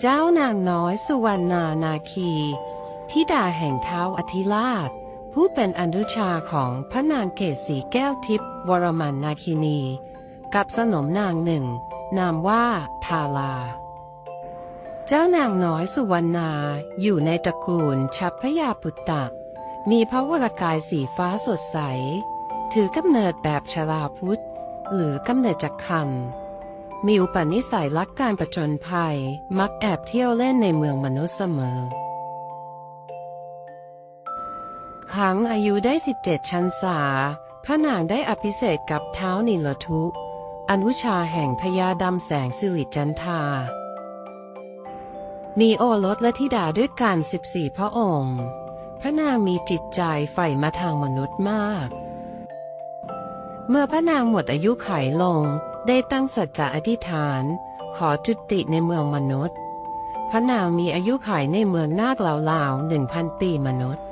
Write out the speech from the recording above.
เจ้านางน้อยสุวรรณานาคีทิดาแห่งเท้าอธิราช ผู้เป็นอนุชาของพระนางเกศสีแก้วทิพย์วรมันนาคินี กับสนมนางหนึ่ง นามว่าทาลา เจ้านางน้อยสุวรรณาอยู่ในตระกูลชัพพยาปุตตะ มีพระวรกายสีฟ้าสดใส ถือกำเนิดแบบชลาพุทธหรือกำเนิดจากคัน มีอุปนิสัยรักการประจนภัย มักแอบเที่ยวเล่นในเมืองมนุษย์เสมอ ครั้งอายุได้ 17 ชันษา พระนางได้อภิเษกกับเท้านิลทุ อนุชาแห่งพญาดำแสงสิริจันทามีโอรสและธิดาด้วยกัน 14 พระองค์ พระนางมีจิตใจใฝ่มาทางมนุษย์มาก เมื่อพระนางหมดอายุไขลง ได้ตั้งสัจจะอธิษฐาน ขอจุติในเมืองมนุษย์ พระนางมีอายุขัยในเมืองนาคราวๆหนึ่งพันปีมนุษย์